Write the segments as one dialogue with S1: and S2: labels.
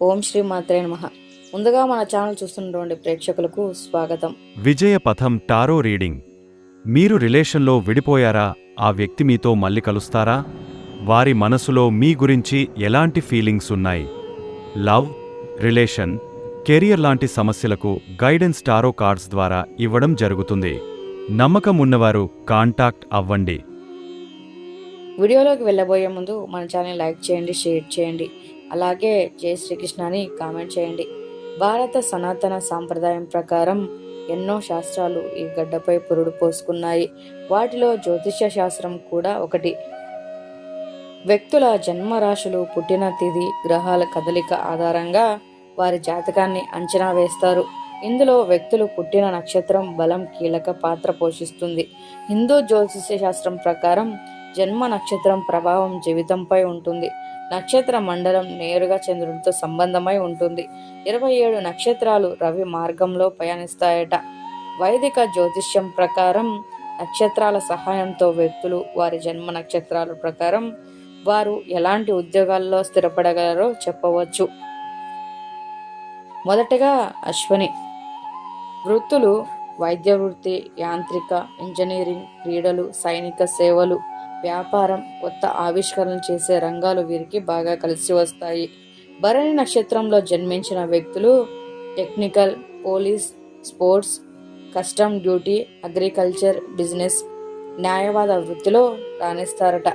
S1: ఓం శ్రీ మాత్రే నమః. ముందుగా మన ఛానల్ చూస్తున్నటువంటి ప్రేక్షకులకు స్వాగతం.
S2: విజయ పథం టారో రీడింగ్. మీరు రిలేషన్లో విడిపోయారా? ఆ వ్యక్తి మీతో మళ్ళీ కలుస్తారా? వారి మనసులో మీ గురించి ఎలాంటి ఫీలింగ్స్ ఉన్నాయి? లవ్ రిలేషన్ కెరియర్ లాంటి సమస్యలకు గైడెన్స్ టారో కార్డ్స్ ద్వారా ఇవ్వడం జరుగుతుంది. నమ్మకం ఉన్నవారు కాంటాక్ట్ అవ్వండి.
S1: వీడియోలోకి వెళ్ళబోయే ముందు మన ఛానల్ లైక్ చేయండి షేర్ చేయండి. అలాగే జై శ్రీకృష్ణ అని కామెంట్ చేయండి. భారత సనాతన సాంప్రదాయం ప్రకారం ఎన్నో శాస్త్రాలు ఈ గడ్డపై పురుడు పోసుకున్నాయి. వాటిలో జ్యోతిష్య శాస్త్రం కూడా ఒకటి. వ్యక్తుల జన్మరాశులు పుట్టిన తిథి గ్రహాల కదలిక ఆధారంగా వారి జాతకాన్ని అంచనా వేస్తారు. ఇందులో వ్యక్తులు పుట్టిన నక్షత్రం బలం కీలక పాత్ర పోషిస్తుంది. హిందూ జ్యోతిష్య శాస్త్రం ప్రకారం జన్మ నక్షత్రం ప్రభావం జీవితంపై ఉంటుంది. నక్షత్ర మండలం నేరుగా చంద్రుడితో సంబంధమై ఉంటుంది. ఇరవై ఏడు నక్షత్రాలు రవి మార్గంలో పయనిస్తాయట. వైదిక జ్యోతిష్యం ప్రకారం నక్షత్రాల సహాయంతో వ్యక్తులు వారి జన్మ నక్షత్రాల ప్రకారం వారు ఎలాంటి ఉద్యోగాల్లో స్థిరపడగలరో చెప్పవచ్చు. మొదటగా అశ్వని. వృత్తులు వైద్య వృత్తి యాంత్రిక ఇంజనీరింగ్ క్రీడలు సైనిక సేవలు వ్యాపారం కొత్త ఆవిష్కరణలు చేసే రంగాలు వీరికి బాగా కలిసి వస్తాయి. భరణి నక్షత్రంలో జన్మించిన వ్యక్తులు technical police sports custom duty agriculture business న్యాయవాద వృత్తిలో రాణిస్తారట.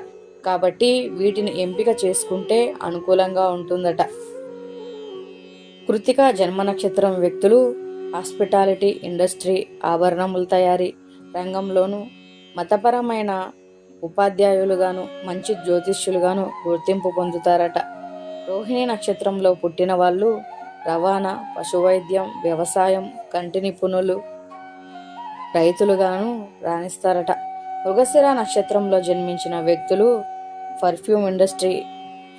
S1: కాబట్టి వీటిని ఎంపిక చేసుకుంటే అనుకూలంగా ఉంటుందట. కృతిక జన్మ నక్షత్రం వ్యక్తులు హాస్పిటాలిటీ ఇండస్ట్రీ ఆభరణముల తయారీ రంగంలోనూ మతపరమైన ఉపాధ్యాయులుగాను మంచి జ్యోతిష్యులుగాను గుర్తింపు పొందుతారట. రోహిణి నక్షత్రంలో పుట్టిన వాళ్ళు రవాణా పశువైద్యం వ్యవసాయం కంటి నిపుణులు రైతులుగాను రాణిస్తారట. మృగశిర నక్షత్రంలో జన్మించిన వ్యక్తులు పర్ఫ్యూమ్ ఇండస్ట్రీ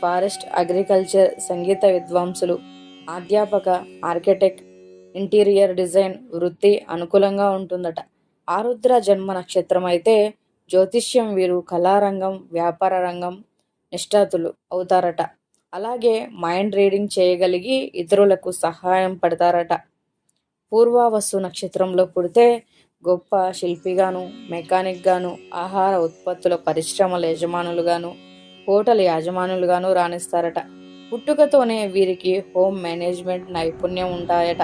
S1: ఫారెస్ట్ అగ్రికల్చర్ సంగీత విద్వాంసులు అధ్యాపక ఆర్కిటెక్ట్ ఇంటీరియర్ డిజైన్ వృత్తి అనుకూలంగా ఉంటుందట. ఆరుద్ర జన్మ నక్షత్రం అయితే జ్యోతిష్యం వీరు కళారంగం వ్యాపార రంగం నిష్ఠాతులు అవుతారట. అలాగే మైండ్ రీడింగ్ చేయగలిగి ఇతరులకు సహాయం పడతారట. పూర్వావస్సు నక్షత్రంలో పుడితే గొప్ప శిల్పిగాను మెకానిక్గాను ఆహార ఉత్పత్తుల పరిశ్రమల యజమానులుగాను హోటల్ యాజమానులుగాను రాణిస్తారట. పుట్టుకతోనే వీరికి హోమ్ మేనేజ్మెంట్ నైపుణ్యం ఉంటాయట.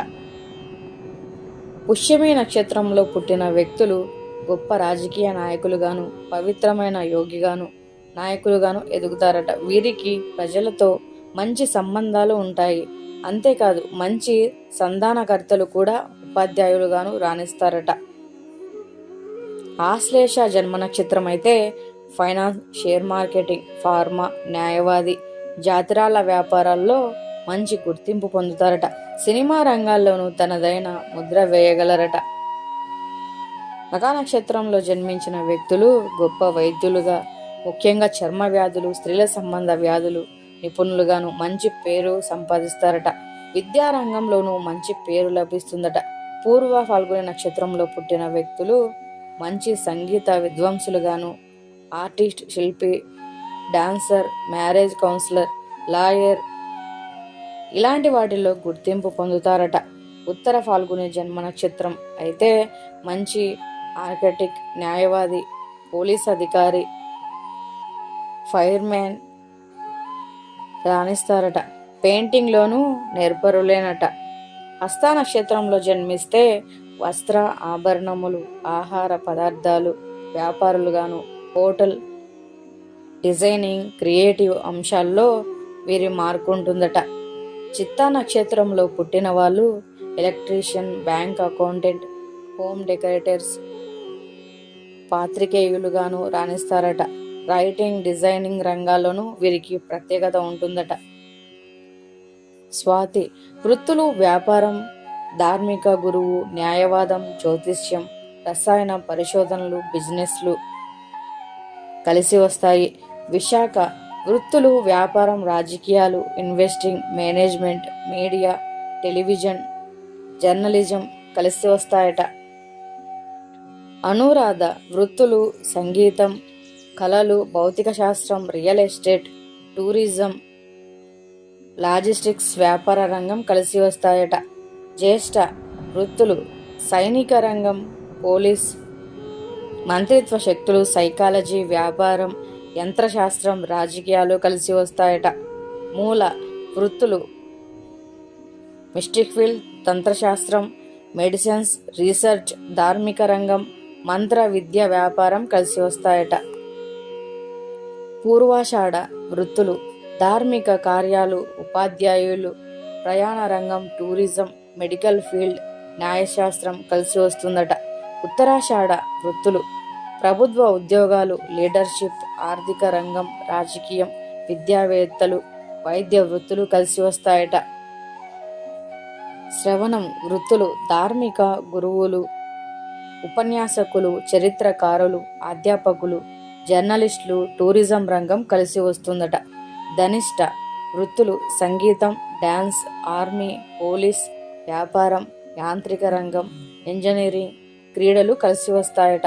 S1: పుష్యమి నక్షత్రంలో పుట్టిన వ్యక్తులు గొప్ప రాజకీయ నాయకులుగాను పవిత్రమైన యోగిగాను నాయకులుగాను ఎదుగుతారట. వీరికి ప్రజలతో మంచి సంబంధాలు ఉంటాయి. అంతేకాదు మంచి సంధానకర్తలు కూడా ఉపాధ్యాయులుగాను రాణిస్తారట. ఆశ్లేష జన్మ నక్షత్రం అయితే ఫైనాన్స్ షేర్ మార్కెటింగ్ ఫార్మా న్యాయవాది జాతిరాల వ్యాపారాల్లో మంచి గుర్తింపు పొందుతారట. సినిమా రంగాల్లోనూ తనదైన ముద్ర వేయగలరట. మగా నక్షత్రంలో జన్మించిన వ్యక్తులు గొప్ప వైద్యులుగా ముఖ్యంగా చర్మ వ్యాధులు స్త్రీల సంబంధ వ్యాధులు నిపుణులుగాను మంచి పేరు సంపాదిస్తారట. విద్యారంగంలోనూ మంచి పేరు లభిస్తుందట. పూర్వ ఫాల్గుని నక్షత్రంలో పుట్టిన వ్యక్తులు మంచి సంగీత విద్వాంసులుగాను ఆర్టిస్ట్ శిల్పి డాన్సర్ మ్యారేజ్ కౌన్సిలర్ లాయర్ ఇలాంటి వాటిల్లో గుర్తింపు పొందుతారట. ఉత్తర ఫాల్గుని జన్మ నక్షత్రం అయితే మంచి ఆర్కిటెక్ట్ న్యాయవాది పోలీస్ అధికారి ఫైర్మ్యాన్ రాణిస్తారట. పెయింటింగ్లోనూ నేర్పరులేనట. హస్త నక్షత్రంలో జన్మిస్తే వస్త్ర ఆభరణములు ఆహార పదార్థాలు వ్యాపారులుగాను హోటల్ డిజైనింగ్ క్రియేటివ్ అంశాల్లో వీరి మార్కుంటుందట. చిత్తా నక్షత్రంలో పుట్టిన వాళ్ళు electrician bank accountant home decorators పాత్రికేయులుగాను రాణిస్తారట. రైటింగ్ డిజైనింగ్ రంగాల్లోనూ వీరికి ప్రత్యేకత ఉంటుందట. స్వాతి వృత్తులు వ్యాపారం ధార్మిక గురువు న్యాయవాదం జ్యోతిష్యం రసాయన పరిశోధనలు బిజినెస్లు కలిసి వస్తాయి. విశాఖ వృత్తులు వ్యాపారం రాజకీయాలు investing management media television journalism కలిసి వస్తాయట. అనురాధ వృత్తులు సంగీతం కళలు భౌతిక శాస్త్రం రియల్ ఎస్టేట్ టూరిజం లాజిస్టిక్స్ వ్యాపార రంగం కలిసి వస్తాయట. జ్యేష్ఠ వృత్తులు సైనిక రంగం పోలీస్ మంత్రిత్వ శక్తులు సైకాలజీ వ్యాపారం యంత్రశాస్త్రం రాజకీయాలు కలిసి వస్తాయట. మూల వృత్తులు మిస్టిక్ ఫీల్డ్ తంత్రశాస్త్రం మెడిసిన్స్ రీసెర్చ్ ధార్మిక రంగం మంత్ర విద్య వ్యాపారం కలిసి వస్తాయట. పూర్వాషాఢ వృత్తులు ధార్మిక కార్యాలు ఉపాధ్యాయులు ప్రయాణ రంగం టూరిజం మెడికల్ ఫీల్డ్ న్యాయశాస్త్రం కలిసి వస్తుందట. ఉత్తరాషాఢ వృత్తులు ప్రభుత్వ ఉద్యోగాలు లీడర్షిప్ ఆర్థిక రంగం రాజకీయం విద్యావేత్తలు వైద్య వృత్తులు కలిసి వస్తాయట. శ్రవణం వృత్తులు ధార్మిక గురువులు ఉపన్యాసకులు చరిత్రకారులు అధ్యాపకులు జర్నలిస్టులు టూరిజం రంగం కలిసి వస్తుందట. ధనిష్ట వృత్తులు సంగీతం డ్యాన్స్ ఆర్మీ పోలీస్ వ్యాపారం యాంత్రిక రంగం ఇంజనీరింగ్ క్రీడలు కలిసి వస్తాయట.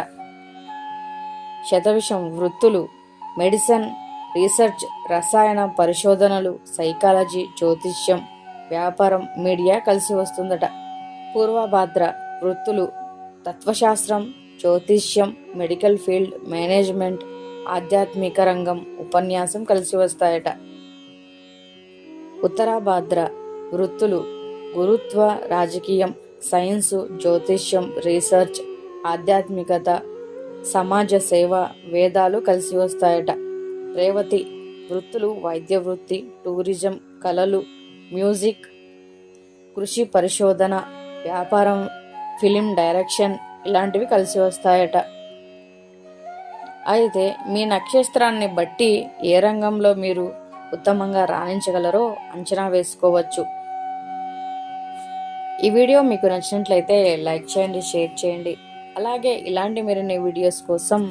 S1: శతవిషం వృత్తులు మెడిసిన్ రీసెర్చ్ రసాయన పరిశోధనలు సైకాలజీ జ్యోతిష్యం వ్యాపారం మీడియా కలిసి వస్తుందట. పూర్వభాద్ర వృత్తులు తత్వశాస్త్రం జ్యోతిష్యం మెడికల్ ఫీల్డ్ మేనేజ్మెంట్ ఆధ్యాత్మిక రంగం ఉపన్యాసం కలిసి వస్తాయట. ఉత్తరాభాద్ర వృత్తులు గురుత్వ రాజకీయం సైన్సు జ్యోతిష్యం రీసెర్చ్ ఆధ్యాత్మికత సమాజ సేవ వేదాలు కలిసి వస్తాయట. రేవతి వృత్తులు వైద్య వృత్తి టూరిజం కళలు మ్యూజిక్ కృషి పరిశోధన వ్యాపారం ఫిలిం డైరెక్షన్ ఇలాంటివి కలిసి వస్తాయట. అయితే మీ నక్షత్రాన్ని బట్టి ఏ రంగంలో మీరు ఉత్తమంగా రాణించగలరో అంచనా వేసుకోవచ్చు. ఈ వీడియో మీకు నచ్చినట్లయితే లైక్ చేయండి షేర్ చేయండి. అలాగే ఇలాంటి మరిన్ని వీడియోస్ కోసం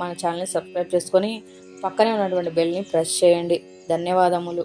S1: మన ఛానల్ని సబ్స్క్రైబ్ చేసుకొని పక్కనే ఉన్నటువంటి బెల్ని ప్రెస్ చేయండి. ధన్యవాదములు.